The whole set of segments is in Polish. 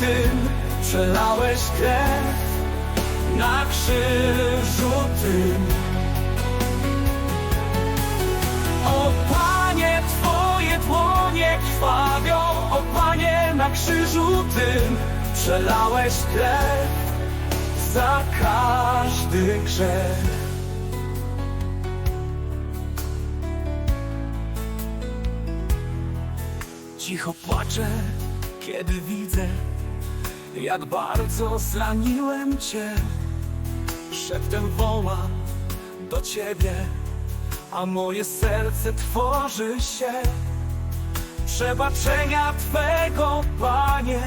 tym przelałeś krew na krzyżu tym. O Panie, Twoje dłonie krwawią, o Panie, na krzyżu tym przelałeś krew za każdy grzech. Cicho płaczę, kiedy widzę, jak bardzo zraniłem Cię. Szeptem woła do Ciebie, a moje serce tworzy się. Przebaczenia Twego, Panie,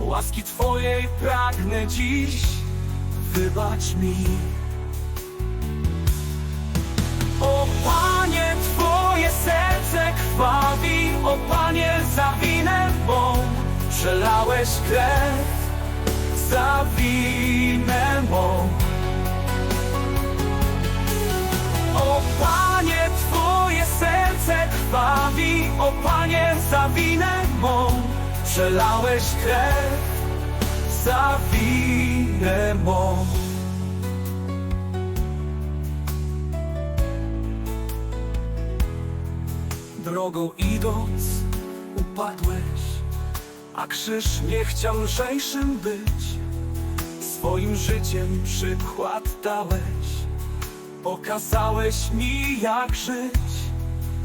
łaski Twojej pragnę dziś, wybacz mi. O Panie, przelałeś krew, za winę mą. O Panie, Twoje serce krwawi, o Panie, za winę mą przelałeś krew, za winę mą. Drogą idąc upadłeś, a krzyż nie chciał lżejszym być. Swoim życiem przykład dałeś, pokazałeś mi jak żyć.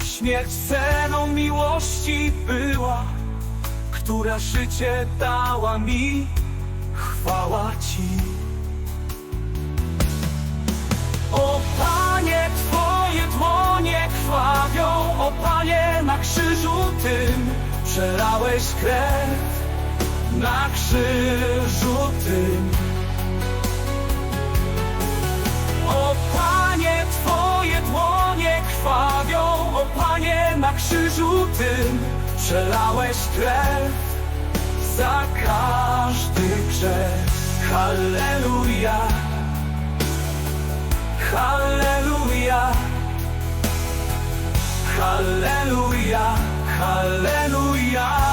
Śmierć ceną miłości była, która życie dała mi. Chwała Ci. Przelałeś krew, na krzyżu Tym. O Panie, Twoje dłonie krwawią, o Panie, na krzyżu Tym przelałeś krew za każdy grzech. Halleluja. Halleluja, Halleluja, Halleluja. are.